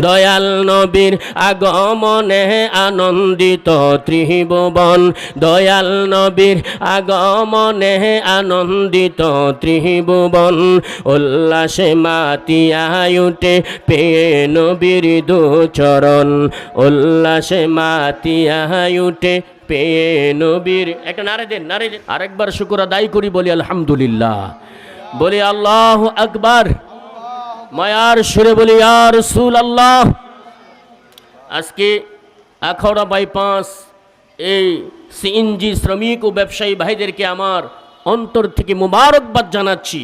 দয়াল নবীর আগমনে আনন্দিত ত্রিভুবন। দয়াল নবীর আগমনে আনন্দিত ত্রিভুবন। উল্লাসে মাতিয়ায় উঠে পেয়ে নবীর দুচরণ। উল্লাসে মাতিয়ায় উঠে পেয়ে নবীর একটা নারে দেন নারে দেন আরেকবার শুকুর আদায় করি, বলি আলহামদুলিল্লাহ। বলি আল্লাহ আকবার। মায়ার সুরে বলি আর সুল আল্লাহ আজকে আখাউড়া বাইপাস এই সিএনজি শ্রমিক ও ব্যবসায়ী ভাইদেরকে আমার অন্তর থেকে মুবারকবাদ জানাচ্ছি,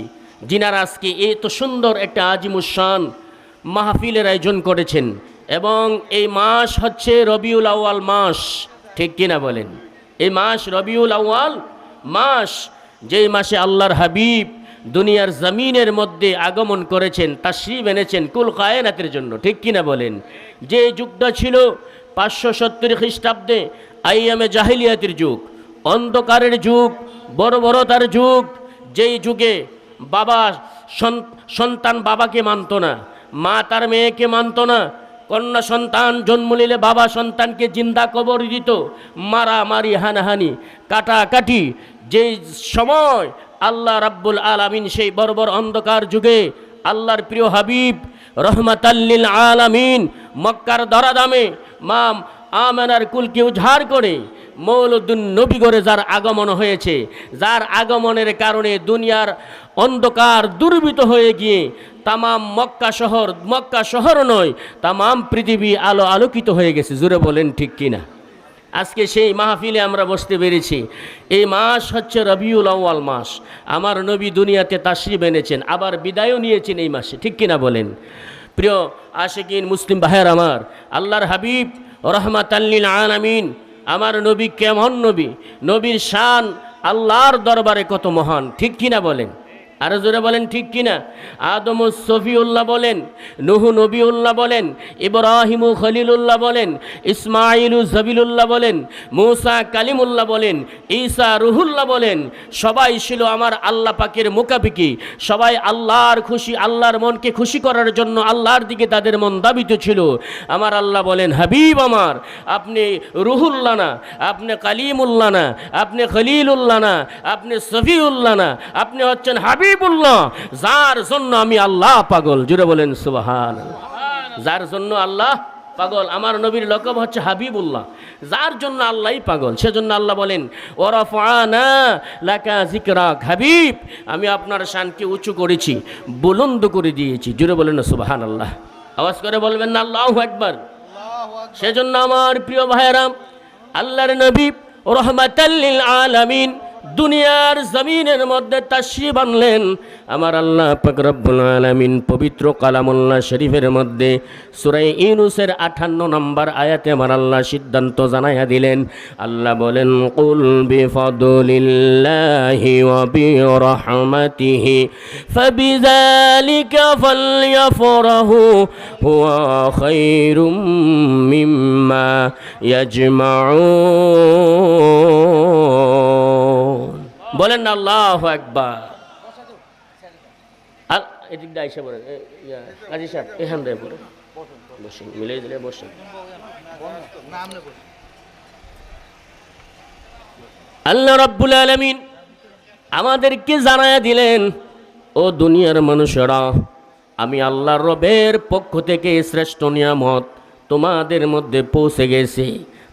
যিনারা আজকে এত সুন্দর একটা আজিমুসান মাহফিলের আয়োজন করেছেন এবং এই মাস হচ্ছে রবিউল আউয়াল মাস। ঠিক কিনা বলেন? এই মাস রবিউল আউয়াল মাস, যেই মাসে আল্লাহর হাবিব দুনিয়ার জমিনের মধ্যে আগমন করেছেন তা তাশ্রিব এনেছেন কুল কায়নাতের জন্য। ঠিক কিনা বলেন? যে যুগটা ছিল পাঁচশো সত্তর খ্রিস্টাব্দে আইয়ামে জাহিলিয়াতের যুগ, অন্ধকারের যুগ বড় বর্বরতার যুগ, যেই যুগে বাবা সন- সন্তান বাবাকে মানত না, মা তার মেয়েকে মানত না, কন্যা সন্তান জন্ম নিলে বাবা সন্তানকে জিন্দা কবর দিত, মারামারি, হানাহানি, কাটাকাটি যে সময় আল্লাহ রাব্বুল আলামিন সেই বর্বর অন্ধকার যুগে আল্লাহর প্রিয় হাবিব রহমাতাল্লিল আলামিন মক্কার দরাদামে মাম আমেনার কুলকে উজাড় করে মৌলুদ্দিন নবীগড়ে যার আগমন হয়েছে, যার আগমনের কারণে দুনিয়ার অন্ধকার দুর্বৃত হয়ে গিয়ে তামাম মক্কা শহর মক্কা শহর নয়, তামাম পৃথিবী আলো আলোকিত হয়ে গেছে। জুড়ে বলেন ঠিক কিনা? আজকে সেই মাহফিলে আমরা বসতে পেরেছি। এই মাস হচ্ছে রবিউল আউয়াল মাস। আমার নবী দুনিয়াতে তাশ্রিব এনেছেন, আবার বিদায়ও নিয়েছেন এই মাসে, ঠিক কিনা বলেন? প্রিয় আশেকিন মুসলিম ভাইয়ের আমার, আল্লাহর হাবিব রহমাত আল্লিল আলামিন, আমার নবী কেমন নবী? নবীর শান আল্লাহর দরবারে কত মহান, ঠিক কিনা বলেন? আরও জোরে বলেন, ঠিক কিনা? আদম সফিউল্লাহ বলেন, নুহু নবীউল্লাহ বলেন, ইব্রাহিমু খলিলুল্লাহ বলেন, ইসমাইলু জবিলুল্লাহ বলেন, মূসা কালিমুল্লাহ বলেন, ঈসা রুহুল্লাহ বলেন, সবাই ছিল আমার আল্লাহ পাকের মোকাবিকি সবাই আল্লাহর খুশি, আল্লাহর মনকে খুশি করার জন্য আল্লাহর দিকে তাদের মন দাবিত ছিল। আমার আল্লাহ বলেন, হাবিব আমার, আপনি রুহুল্লাহ না, আপনি কালিমুল্লাহ না, আপনি খলিলুল্লাহ না, আপনি সফিউল্লাহ না, আপনি হচ্ছেন হাবিবুল্লাহ যার জন্য আমি আল্লাহ পাগল। জুড়ে বলেন সুবাহান যার জন্য আল্লাহ পাগল। আমার নবীর লকব হচ্ছে হাবিবুল্লাহ। যার জন্য আল্লাহই পাগল সেজন্য আল্লাহ বলেন ওরফানা লাকা জিকরাক হাবিব আমি আপনার শানকে উঁচু করেছি বুলন্দ করে দিয়েছি। জুড়ে বলেন সুবাহান আল্লাহ আওয়াজ করে বলবেন না আল্লাহ একবার সেজন্য আমার প্রিয় ভাইরাম আল্লাহর নবী রহমাতাল্লিল আলামিন দুনিয়ার জমিনের মধ্যে তাশ্রিব আনলেন আমার আল্লাহ পাক রব্বুল আলামিন পবিত্র কালামুল্লাহ শরীফের মধ্যে সুরাই ইউনুসের আঠান্ন নম্বর আয়াতে আমার আল্লাহ সিদ্ধান্ত জানাইয়া দিলেন। আল্লাহ বলেন, কুল বিফদলিল্লাহি ওয়া বিরহমাতিহি, ফাবিযালিকা ফালইফরাহু হুয়া খায়রুম মিম্মা ইয়াজমাউন। বলেন না, আল্লাহু বসেন। আল্লাহ রাব্বুল আলামিন আমাদেরকে জানায়া দিলেন, ও দুনিয়ার মানুষেরা, আমি আল্লাহর রবের পক্ষ থেকে শ্রেষ্ঠ নিয়ামত তোমাদের মধ্যে পৌঁছে গেছে।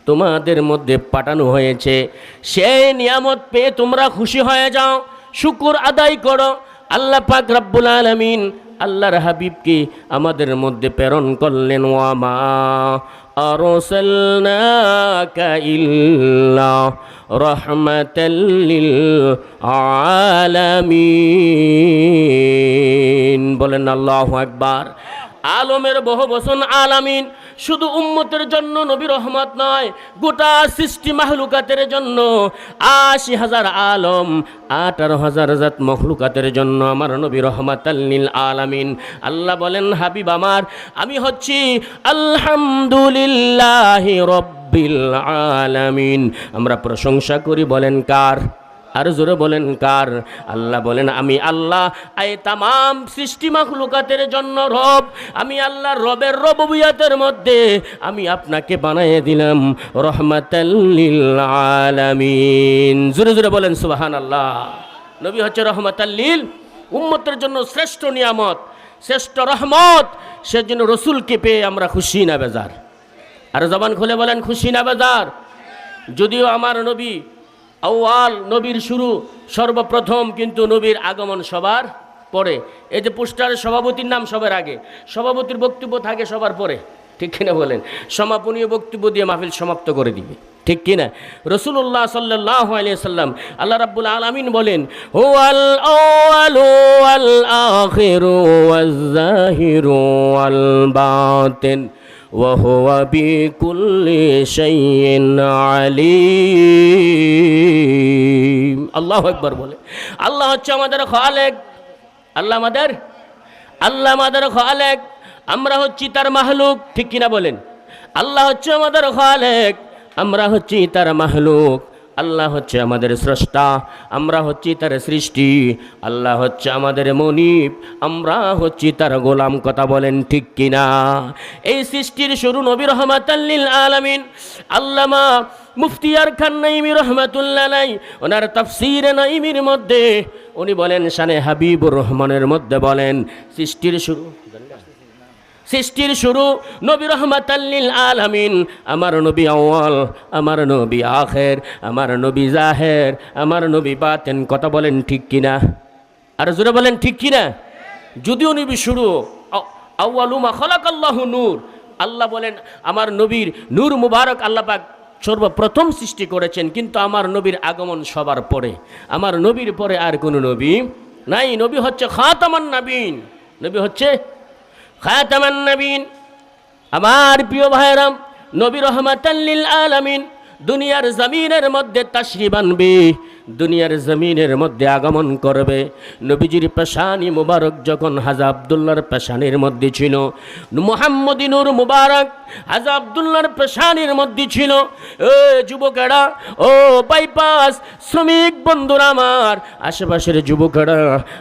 তোমাদের মধ্যে পাঠানো হয়েছে। সেই নিয়ামত পেয়ে তোমরা খুশি হয়ে যাও। শুকুর আদায় করো। আল্লাহ পাক রাব্বুল আলামিন আল্লাহর হাবিবকে আমাদের মধ্যে প্রেরণ করলেন। ওয়ামা ইল্লা রাহমাতাল লিল আলামিন। বলেন আল্লাহু আকবার। আলমের বহু বসন আলামিন। শুধু উম্মতের জন্য নবী রহমত নয়, গোটা সৃষ্টি মাহলুকাতের জন্য। আশি হাজার আলম, আঠারো হাজার জাত মখলুকাতের জন্য আমার নবী রহমত আল্লিল আলামিন। আল্লাহ বলেন, হাবিব আমার, আমি হচ্ছি আলহামদুলিল্লাহ রব্বিল আলামিন। আমরা প্রশংসা করি, বলেন কার? আর জোরে বলেন, কার? আল্লাহ বলেন, আমি আল্লাহ। এই তাম সৃষ্টি মাখলুকাতের জন্য রব, আমি আল্লাহ রবের রববিয়াতের মধ্যে আমি আপনাকে বানিয়ে দিলাম রহমাতাল্লিল আলামিন। জোরে জোরে বলেন সুবাহান আল্লাহ নবী হচ্ছে রহমাতাল্লিল উম্মতের জন্য শ্রেষ্ঠ নিয়ামত, শ্রেষ্ঠ রহমত। সেজন্য রসুলকে পেয়ে আমরা খুশি না, বেজার। আর জবান খুলে বলেন, খুশি না, বেজার? যদিও আমার নবী আউয়াল নবীর শুরু, সর্বপ্রথম কিন্তু নবীর আগমন সবার পরে। এই যে পোস্টারের সভাপতির নাম সবার আগে, সভাপতির বক্তব্য থাকে সবার পরে, ঠিক কিনা বলেন? সমাপনীয় বক্তব্য দিয়ে মাহফিল সমাপ্ত করে দিবে, ঠিক কিনা? রসুল্লাহ সাল্লাহ সাল্লাম আল্লাহ রাব্বুল আলামিন বলেন হো আল আল ওয়াল বাতিন। وهو بكل شيء عليم আল্লাহ একবার বলে আল্লাহ হচ্ছে আমাদের খালেক আল্লাহ আমাদের আল্লাহ আমাদের খালেক আমরা হচ্ছি তার মাহলুক ঠিক কিনা বলেন আল্লাহ হচ্ছে আমাদের খালেক আমরা হচ্ছি তার মাহলুক আল্লাহ হচ্ছে আমাদের স্রষ্টা, আমরা হচ্ছি তার সৃষ্টি। আল্লাহ হচ্ছে আমাদের মনিব, আমরা হচ্ছি তার গোলাম। কথা বলেন ঠিক কিনা? এই সৃষ্টির শুরু নবী রহমাতাল্লিল আলামিন। আল্লামা মুফতিয়ার খান নাইমি রহমাতুল্লাহ নাই ওনার তাফসির নাইমির মধ্যে উনি বলেন, শানে হাবিবুর রহমানের মধ্যে বলেন, সৃষ্টির শুরু সৃষ্টির শুরু, নবী রহমাতাল্লিল আলামিন। আমার নবী আউয়াল, আমার নবী আখের, আমার নবী জাহের, আমার নবী বাতেন। কথা বলেন ঠিক কিনা? আর জোরে বলেন ঠিক কিনা? যদিও নবী শুরু, আ- আউয়ালুমা খলাকাল্লাহু নূর। আল্লাহ বলেন, আমার নবীর নূর মুবারক আল্লাহ পাক সর্বপ্রথম সৃষ্টি করেছেন, কিন্তু আমার নবীর আগমন সবার পরে। আমার নবীর পরে আর কোনো নবী নাই। নবী হচ্ছে খাতামান নবীন। নবী হচ্ছে খাতামান নবীন। আমার প্রিয় ভাইরাম নবী রহমাতাল্লিল আলামিন দুনিয়ার জমিনের মধ্যে তাশরিফ আনবে। দুনিয়ার জমিনের মধ্যে আগমন করবে। নবীজির পেশানি মুবারক যখন হাজা আবদুল্লার পেশানির মধ্যে ছিল মোহাম্মদিনুর মুবারক হাজা আবদুল্লার পেশানির মধ্যে ছিল ও যুবকেরা, ও বাইপাস শ্রমিক বন্ধুরা আমার, আশেপাশের যুবকেরা,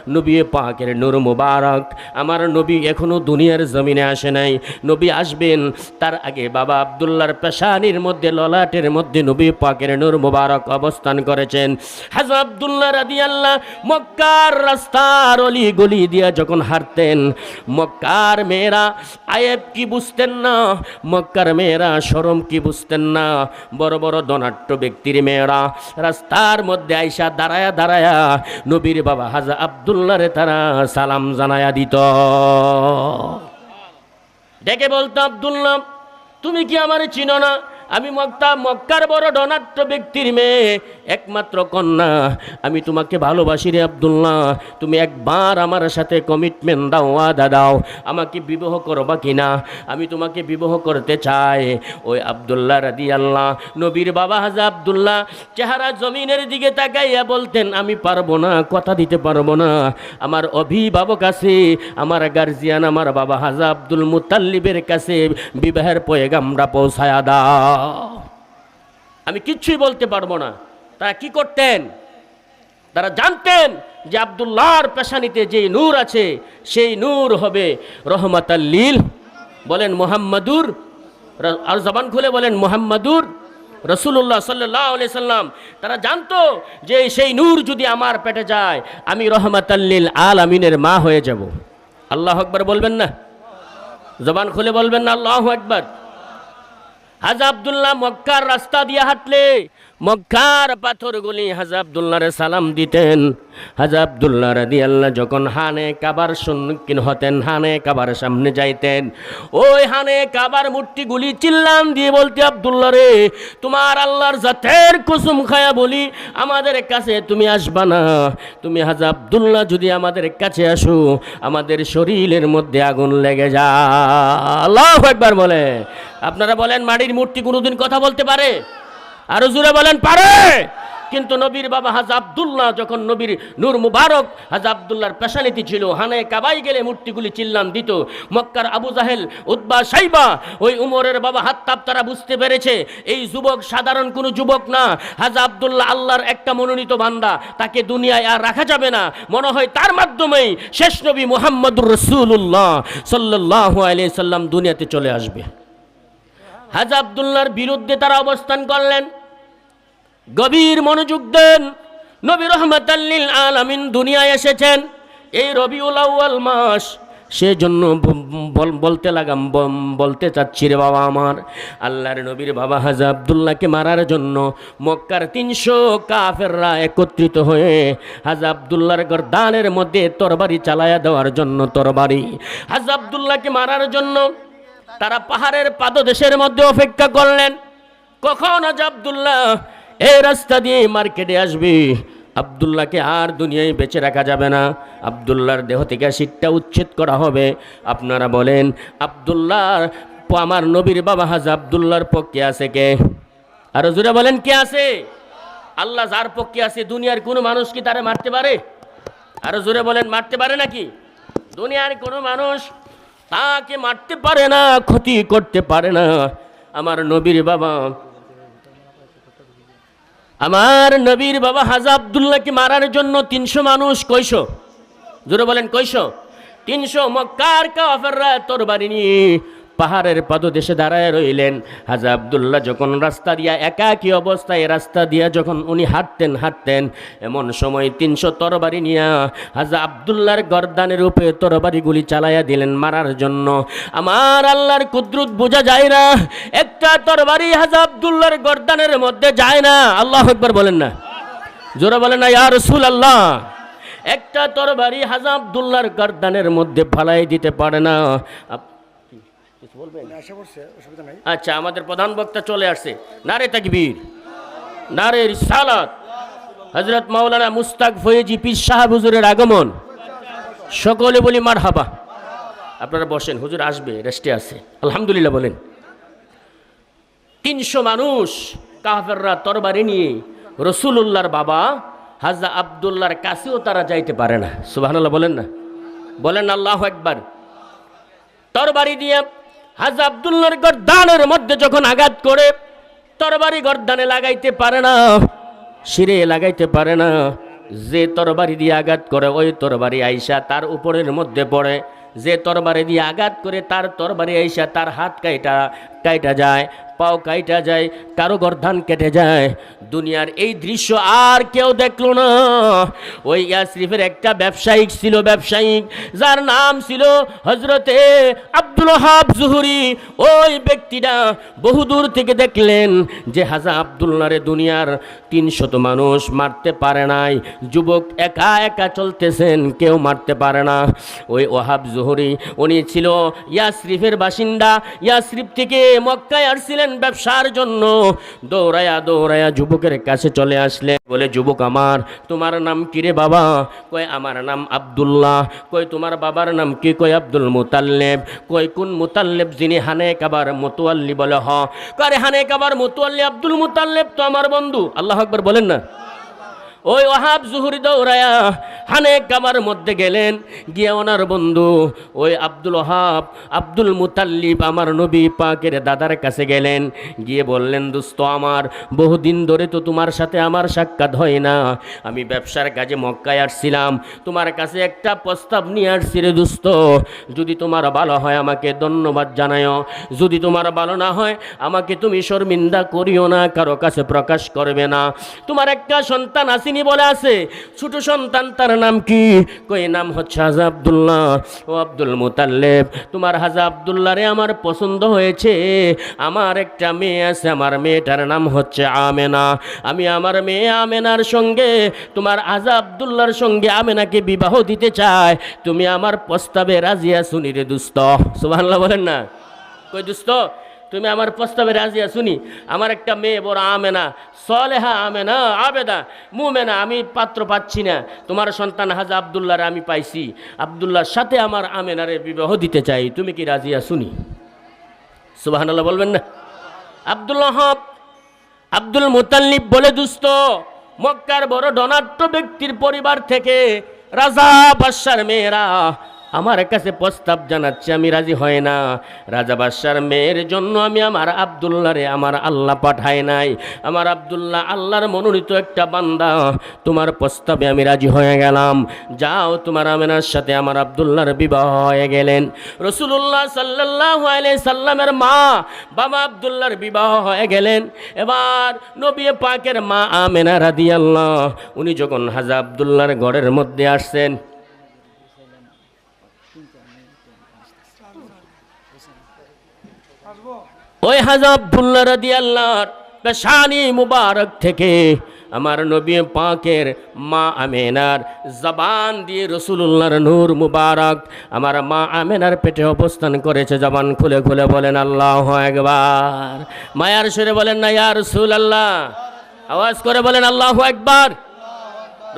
নবী পাকের নূর মুবারক, আমার নবী এখনও দুনিয়ার জমিনে আসে নাই। নবী আসবেন, তার আগে বাবা আবদুল্লার পেশানির মধ্যে, ললাটের মধ্যে নবী পাকের নূর মুবারক অবস্থান করেছেন। হাজা আবদুল্লাহ রাদি আল্লাহ মক্কার রাস্তার অলি গলি দিয়া যখন হারতেন মক্কার মেয়েরা, আয়েব কি বুঝতেন না? মক্কার মেয়েরা শরম কি বুঝতেন না? বড় বড় ধনাট্য ব্যক্তির মেয়েরা, রাস্তার মধ্যে আইসা দাঁড়ায়া দাঁড়ায়া নবীর বাবা হাজা আবদুল্লারে তারা সালাম জানায়া দিত। ডেকে বলতো, আবদুল্লাহ, তুমি কি আমার চিনো না? আমি মক্কা, মক্কার বড় ডনাট্য ব্যক্তির মেয়ে, একমাত্র কন্যা। আমি তোমাকে ভালোবাসি রে আবদুল্লাহ। তুমি একবার আমার সাথে কমিটমেন্ট দাও আদা দাও। আমাকে বিবাহ করবা কিনা? আমি তোমাকে বিবাহ করতে চাই। ওই আবদুল্লাহ রাদি আল্লাহ নবীর বাবা হাজা আবদুল্লাহ, চেহারা জমিনের দিকে তাকাইয়া বলতেন, আমি পারব না, কথা দিতে পারব না। আমার অভিভাবক আছে, আমার গার্জিয়ান আমার বাবা হাজা আব্দুল মুতাল্লিবের কাছে বিবাহের পয়েগামরা পৌঁছায়া দাও। আমি কিচ্ছুই বলতে পারব না। তারা কি করতেন? তারা জানতেন যে আবদুল্লাহর পেশানিতে যে নূর আছে, সেই নূর হবে রহমাতাল্লিল বলেন মোহাম্মদুর আর জবান খুলে বলেন মোহাম্মদুর রসুল্লাহ সাল্লাহ সাল্লাম। তারা জানতো যে সেই নূর যদি আমার পেটে যায়, আমি রহমত রহমাতাল্লিল আল আমিনের মা হয়ে যাব। আল্লাহ আকবার বলবেন না? জবান খুলে বলবেন না আল্লাহ আকবার? হাজা আবদুল্লাহ মক্কার রাস্তা দিয়ে হাঁটলে মক্কার পাথরগুলি হাজা আবদুল্লাহরে সালাম দিতেন। হাজা আবদুল্লাহ যখন হানে কাবার সম্মুখীন হতেন, হানে কাবার সামনে যাইতেন, ওই হানে কাবার মূর্তিগুলি চিল্লান দিয়ে বলতে, আবদুল্লাহ রে, তোমার আল্লাহর জাতের কুসুম খায়া বলি, আমাদের কাছে তুমি আসবা না। তুমি হাজা আবদুল্লাহ যদি আমাদের কাছে আসো, আমাদের শরীরের মধ্যে আগুন লেগে যা আল্লাহ একবার বলে। আপনারা বলেন মাটির মূর্তি কোনোদিন কথা বলতে পারে? আরও জোরে বলেন, পারে! কিন্তু নবীর বাবা হাজা আবদুল্লাহ, যখন নবীর নূর মুবারক হাজা আবদুল্লাহর পেশানীতি ছিল, হানে কাবাই গেলে মূর্তিগুলি চিল্লান দিত। মক্কার আবু জাহেল উদ্বা সাইবা, ওই উমরের বাবা হাত্তাব, তারা বুঝতে পেরেছে, এই যুবক সাধারণ কোনো যুবক না। হাজা আবদুল্লাহ আল্লাহর একটা মনোনীত বান্দা, তাকে দুনিয়ায় আর রাখা যাবে না। মনে হয় তার মাধ্যমেই শেষ নবী মোহাম্মদুর রসুল্লাহ সাল্লাহ আলিয়া সাল্লাম দুনিয়াতে চলে আসবে। হাজা আবদুল্লাহর বিরুদ্ধে তারা অবস্থান করলেন। গভীর মনোযোগ দেন। নবী রহমতাল্লিল আলামিন দুনিয়ায় এসেছেন। এই রবিউল আউয়াল মাস, সেজন্য বলতে লাগাম বলতে চাচ্ছি রে বাবা আমার। আল্লাহর নবীর বাবা হাজা আবদুল্লাহকে মারার জন্য মক্কার তিনশো কাফেররা একত্রিত হয়ে হাজা আবদুল্লাহর গরদানের মধ্যে তরবারি চালায়া দেওয়ার জন্য তরবারি। হাজা আবদুল্লাহকে মারার জন্য তারা পাহাড়ের পাদদেশের মধ্যে অপেক্ষা করলেন। কখন আজ আবদুল্লাহ এই রাস্তা দিয়ে মার্কেটে আসবে? আবদুল্লাহকে আর দুনিয়ায় বেঁচে রাখা যাবে না। আবদুল্লাহর দেহ থেকে শীতটা উচ্ছেদ করা হবে। আপনারা বলেন, আবদুল্লাহর আমার নবীর বাবা হাজ আবদুল্লাহর পক্ষে আছে কে? আরও জুড়ে বলেন, কে আছে? আল্লাহ যার পক্ষে আছে, দুনিয়ার কোনো মানুষ কি তারে মারতে পারে? আরও জোরে বলেন, মারতে পারে নাকি? দুনিয়ার কোনো মানুষ তাকে মারতে পারে না, ক্ষতি করতে পারে না। আমার নবীর বাবা, আমার নবীর বাবা হাজা আবদুল্লাহকে মারার জন্য তিনশো মানুষ কইশো জোরে বলেন কইশো তিনশো মক্কার কাফেররা তোর বাড়ি নিয়ে পাহাড়ের পাদদেশে দাঁড়ায় রইলেন। হাজা আবদুল্লাহ যখন রাস্তা দিয়া একাকী অবস্থায় রাস্তা দিয়া যখন উনি হাঁটতেন হাঁটতেন, এমন সময় তিনশো তরবারি নিয়া হাজা আবদুল্লাহর গরদানের উপরে তরবারিগুলি চালাইয়া দিলেন মারার জন্য। আমার আল্লাহর কুদরত বোঝা যায় না, একটা তরবারি হাজা আবদুল্লাহর গরদানের মধ্যে যায় না। আল্লাহ একবার বলেন না। জোরে বলেন না, ইয়া রসুল আল্লাহ একটা তরবারি হাজা আবদুল্লাহর গরদানের মধ্যে ফালাই দিতে পারে না? কিছু বলবেন? আশা করছে অসুবিধা নাই। আচ্ছা আমাদের প্রধান বক্তা চলে আসছে। নারে তাকবীর নারে রিসালাত। হজরত মাওলানা মুস্তাক ফয়েজি পীর সাহাব হুজুরের আগমন। সকলে বলি মার হাবা আপনারা বসেন হুজুর আসবে রেস্টে আছে। আলহামদুলিল্লাহ বলেন। তিনশো মানুষ কাফেররা তরবারি নিয়ে রসুলুল্লাহর বাবা হাজা আবদুল্লাহর কাছেও তারা যাইতে পারে না। সুবহানাল্লাহ বলেন না? বলেন আল্লাহ একবার তরবারি দিয়ে হাজা আবদুল্লার গর্দানের মধ্যে যখন আঘাত করে, তরবারি গর্দানে লাগাইতে পারে না সিরে লাগাইতে পারে না, যে তরবারি দিয়ে আঘাত করে ওই তরবারি আইসা তার উপরের মধ্যে পড়ে। যে তরবারি দিয়ে আঘাত করে তার তরবারি আইসা তার হাত কাইটা কাইটা যায় পাও কাইটা যায়, কারও গর্ধান কেটে যায়। দুনিয়ার এই দৃশ্য আর কেউ দেখল না। ওই ইয়াসরিফের একটা ব্যবসায়িক ছিল ব্যবসায়িক, যার নাম ছিল হজরতে আব্দুল হাব জুহুরি। ওই ব্যক্তিটা বহুদূর থেকে দেখলেন যে হাজা আবদুল্লারে দুনিয়ার তিনশত মানুষ মারতে পারে নাই। যুবক একা একা চলতেছেন, কেউ মারতে পারে না। ওই ওহাব জুহুরি, উনি ছিল ইয়াসরিফের বাসিন্দা। ইয়াসরিফ থেকে মক্কায় আসছিলেন ব্যবসার জন্য। দৌড়ায়া দৌড়ায়া যুবকের কাছে চলে আসলে। বলে, যুবক আমার, তোমার নাম কি রে বাবা? কই আমার নাম আবদুল্লাহ। কই তোমার বাবার নাম কি? কই আব্দুল মুতাল্লেব। কই কোন মুতাল্লেব যিনি হানে কাবার মুতুয়াল্লি? বলে, হ। কারে হানে কাবার মুতুয়াল্লি, আব্দুল মুতাল্লেব তো আমার বন্ধু। আল্লাহ আকবর বলেন না? ওই ওহাব জুহুরি দৌড়ায়া হানে কামার মধ্যে গেলেন। গিয়ে ওনার বন্ধু, ওই আব্দুল ওহাব আব্দুল মুতাল্লিব, আমার নবী পাকের দাদার কাছে গেলেন। গিয়ে বললেন, দোস্ত আমার, বহুদিন ধরে তো তোমার সাথে আমার সাক্ষাৎ হয় না। আমি ব্যবসার কাজে মক্কায় আসছিলাম। তোমার কাছে একটা প্রস্তাব নিয়ে আসছি রে দোস্ত। যদি তোমার ভালো হয় আমাকে ধন্যবাদ জানায়। যদি তোমার ভালো না হয় আমাকে তুমি শর্মিন্দা করিও না, কারও কাছে প্রকাশ করবে না। তোমার একটা সন্তান আসেনি বলে আছে, ছোট সন্তান তার নাম কি? কই নাম হচ্ছে হাজা আবদুল্লাহ। ও আব্দুল মুতাল্লেব, তোমার হাজা আবদুল্লাহরে আমার পছন্দ হয়েছে। আমার একটা মেয়ে আছে, আমার মেয়েটার নাম হচ্ছে আমেনা। আমি আমার মেয়ে আমেনার সঙ্গে, তোমার হাজা আবদুল্লাহর সঙ্গে আমেনাকে বিবাহ দিতে চাই। তুমি আমার প্রস্তাবে রাজিয়া শুনি রে দুস্ত? সুবহানাল্লাহ বলেন না। কই দুস্ত? তুমি আমার প্রস্তাবে রাজিয়া শুনি আমার একটা মেয়ে বড় আমেনা, সলেহা আমেনা, আবেদা মু মুমেনা, আমি পাত্র পাচ্ছি না। তোমার সন্তান হাজা আবদুল্লাহর আমি পাইছি। আবদুল্লাহর সাথে আমার আমেনারে বিবাহ দিতে চাই। তুমি কি রাজিয়া শুনি সুবাহানাল্লাহ বলবেন না? আবদুল্লাহ আব্দুল মুতাল্লিব বলে, দুস্ত, মক্কার বড় ধনাঢ্য ব্যক্তির পরিবার থেকে রাজা বাদশার মেয়েরা আমার কাছে প্রস্তাব জানাচ্ছে, আমি রাজি হয় না। রাজা বাদশার মেয়ের জন্য আমি আমার আবদুল্লাহরে আমার আল্লাহ পাঠায় নাই। আমার আবদুল্লাহ আল্লাহর মনোনীত একটা বান্দা। তোমার প্রস্তাবে আমি রাজি হয়ে গেলাম। যাও, তোমার আমেনার সাথে আমার আবদুল্লাহর বিবাহ হয়ে গেলেন। রসুল্লাহ সাল্লাহ সাল্লামের মা বাবা আবদুল্লাহর বিবাহ হয়ে গেলেন। এবার নবী পাকের মা আমেনা রাদি আল্লাহ উনি যখন হাজা আবদুল্লাহর ঘরের মধ্যে আসছেন ওই হাজা আবদুল্লাহ রাদি আল্লাহর পেশানি মুবারক থেকে আমার নবী পাকের মা আমেনার জবান দিয়ে রসুল্লাহর নূর মুবারক আমার মা আমেনার পেটে অবস্থান করেছে। জবান খুলে খুলে বলেন, আল্লাহ একবার মায়ার সুরে বলেন, না, ইয়া রসুল আল্লাহ আওয়াজ করে বলেন, আল্লাহ একবার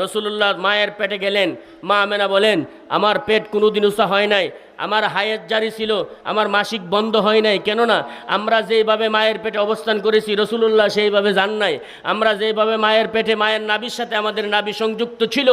রসুল্লাহ মায়ের পেটে গেলেন। মা আমেনা বলেন, আমার পেট কোনোদিন উষা হয় নাই। আমার হায়ের জারি ছিল, আমার মাসিক বন্ধ হয় নাই। কেননা আমরা যেইভাবে মায়ের পেটে অবস্থান করেছি, রসুলুল্লাহ সেইভাবে জান নাই। আমরা যেইভাবে মায়ের পেটে, মায়ের নাবির সাথে আমাদের নাবি সংযুক্ত ছিল,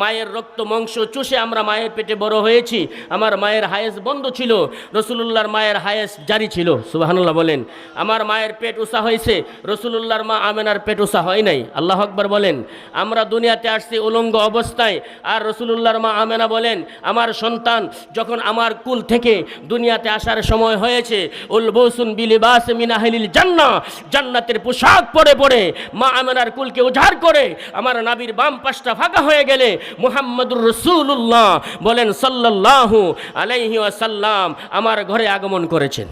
মায়ের রক্ত, মাংস চুষে আমরা মায়ের পেটে বড় হয়েছি, আমার মায়ের হায়েস বন্ধ ছিল, রসুলুল্লাহর মায়ের হায়েস জারি ছিল। সুবাহানুল্লাহ বলেন, আমার মায়ের পেট উষা হয়েছে, রসুলুল্লাহর মা আমেনার পেট উষা হয় নাই। আল্লাহ আকবর বলেন, আমরা দুনিয়াতে আসছি উলঙ্গ অবস্থায়, আর রসুলুল্লাহর মা আমেনা বলেন, আমার সন্তান যখন আমার কুল থেকে দুনিয়াতে আসার সময় হয়েছে। উল উলবসুন বিলিবাস মিনাহিলিল জান্না জান্নাতের পোশাক পরে পরে মা আমেনার কুলকে উজাড় করে আমার নাবির বাম পাশটা ফাঁকা হয়ে গেলে মুহাম্মদুর রসুল্লাহ বলেন সাল্লাল্লাহু আলাইহি ওয়াসাল্লাম আমার ঘরে আগমন করেছেন।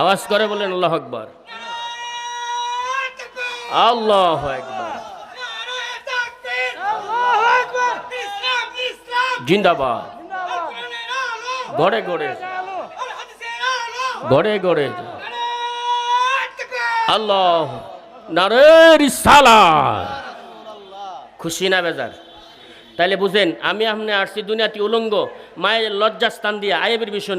আওয়াজ করে বলেন আল্লাহ আকবর। আল্লাহ একবার জিন্দাবাদ। গড়ে গড়ে। গড়ে গড়ে। আল্লাহ, নারের খুশি না বেজার? তাইলে বুঝেন, আমি আপনি আসছি দুনিয়াটি উলঙ্গ, মায়ের লজ্জাস্থান দিয়া আয়েবের বিষয়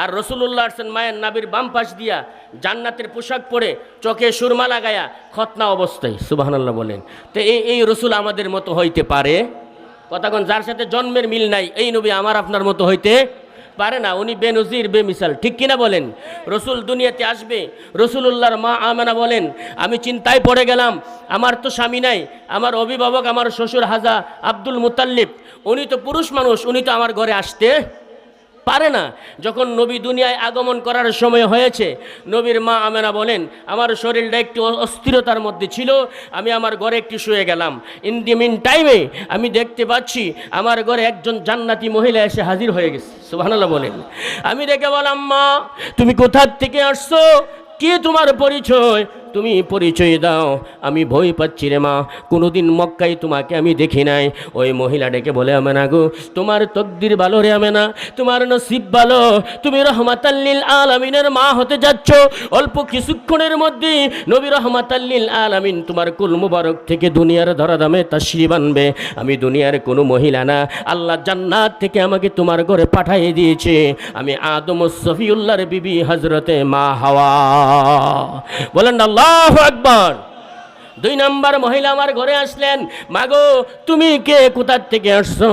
আর রসুল্লাহ আসছেন মায়ের নাবির বাম পাশ দিয়া, জান্নাতের পোশাক পরে, চোখে সুরমা লাগায়া, খতনা অবস্থায় সুবাহান্লাহ বলেন। তো এই এই রসুল আমাদের মতো হইতে পারে? কথাক্ষণ যার সাথে জন্মের মিল নাই, এই নবী আমার আপনার মতো হইতে পারে না, উনি বেনজির, বেমিসাল। ঠিক কিনা বলেন? রসুল দুনিয়াতে আসবে, রসুলুল্লাহর মা আমেনা বলেন, আমি চিন্তায় পড়ে গেলাম, আমার তো স্বামী নাই, আমার অভিভাবক, আমার শ্বশুর হাজা আব্দুল মুতাল্লিব, উনি তো পুরুষ মানুষ, উনি তো আমার ঘরে আসতে পারে না। যখন নবী দুনিয়ায় আগমন করার সময় হয়েছে, নবীর মা আমেনা বলেন, আমার শরীরটা একটু অস্থিরতার মধ্যে ছিল, আমি আমার ঘরে একটু শুয়ে গেলাম। ইন দি মিন টাইমে আমি দেখতে পাচ্ছি, আমার ঘরে একজন জান্নাতি মহিলা এসে হাজির হয়ে গেছে। সুবহানাল্লাহ বলেন। আমি দেখে বললাম, মা, তুমি কোথার থেকে আসছো? কে তোমার পরিচয়? তুমি পরিচয় দাও। আমি ভয় পাচ্ছি রে মা। কোনোদিন মক্কায় তোমাকে আমি দেখি নাই। ওই মহিলা ডেকে বলে আমে না গো, তোমার তকদির ভালো রে আমে না তোমার নসিব ভালো। তুমি রহমাতাল্লিল আলামিনের মা হতে যাচ্ছ। অল্প কিছুক্ষণের মধ্যে নবী রহমাতাল্লিল আলামিন তোমার কুল মুবারক থেকে দুনিয়ার ধরা দামে তাশ্রী বানবে আমি দুনিয়ার কোনো মহিলা না। আল্লাহ জান্নাত থেকে আমাকে তোমার ঘরে পাঠিয়ে দিয়েছে। আমি আদম সফিউল্লাহর বিবি হজরতে মা হাওয়া। বলেন, আল্লাহ আকবর। দুই নাম্বার মহিলা আমার ঘরে আসলেন, মাগো, তুমি কে? কোথার থেকে আসছো?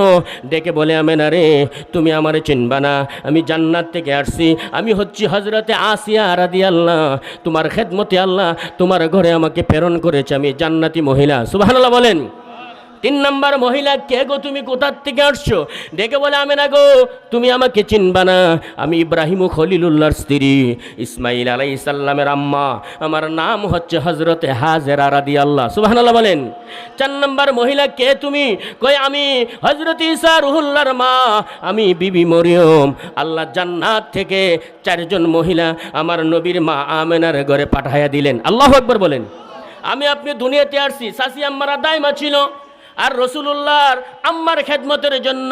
ডেকে বলে, আমি না রে, তুমি আমার চিনবা না। আমি জান্নাত থেকে আসছি। আমি হচ্ছি হজরতে আসিয়া আরাদি আল্লাহ তোমার খেদমতে আল্লাহ তোমার ঘরে আমাকে প্রেরণ করেছে। আমি জান্নাতি মহিলা। সুবাহ বলেন। তিন নাম্বার মহিলা, কে গো তুমি? কোথার থেকে আসছো? ডেকে বলে, আমি না গো, তুমি আমাকে চিনবা না। আমি ইব্রাহিম খলিলুল্লাহর স্ত্রী ইসমাইল আলাই ইসাল্লামের আম্মা। আমার নাম হচ্ছে হজরতে হাজেরা রাদি আল্লাহ সুবহানাল্লাহ বলেন। চার নাম্বার মহিলা, কে তুমি? কই আমি হজরত ইসা রুহুল্লাহর মা। আমি বিবি মরিয়ম। আল্লাহ জান্নাত থেকে চারজন মহিলা আমার নবীর মা আমেনার ঘরে পাঠাইয়া দিলেন। আল্লাহ একবার বলেন। আমি আপনি দুনিয়াতে আসছি। সাসি আম্মারা দাইমা ছিল। আর রসুল্লাহর আম্মার খেদমতের জন্য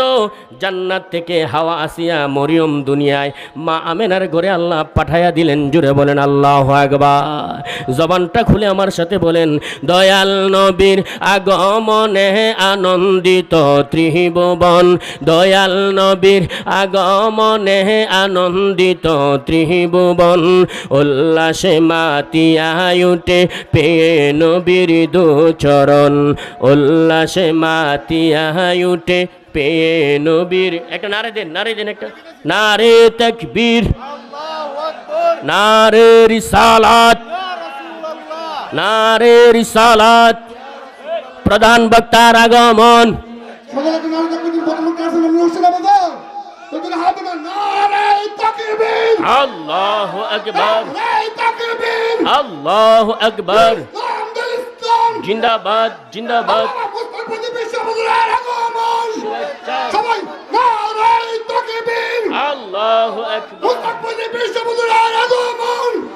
জান্নাত থেকে হাওয়া আসিয়া মরিয়ম দুনিয়ায় মা আমেনার ঘরে আল্লাহ পাঠাইয়া দিলেন, জুড়ে বলেন, আল্লাহ আকবার। জবানটা খুলে আমার সাথে বলেন, দয়াল নবীর আগমনে আনন্দিত ত্রিভুবন, দয়াল নবীর আগমনে আনন্দিত ত্রিভুবন, উল্লাসে মাতিয়ায় উঠে পেয়ে নবীর দুচরণ উল্লাসে মাতিয়ায় উঠে পেয়ে নবীর। একটা নারে দেন নারে দেন একটা। নারে তকবীর। নারে রিসালাত। নারে রিসালাত। প্রধান বক্তার আগমন। আল্লাহ আকবর। আল্লাহ জিন্দাবাদ জিন্দাবাদ। Allahu Ekber. Mutlak Bozir Beşte bulur her adamın.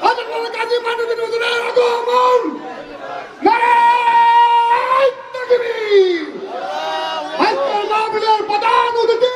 Hazırlıklı Kazi Mahmud'un bulur her adamın. Nereye? Hatta nabiler badağın ududu.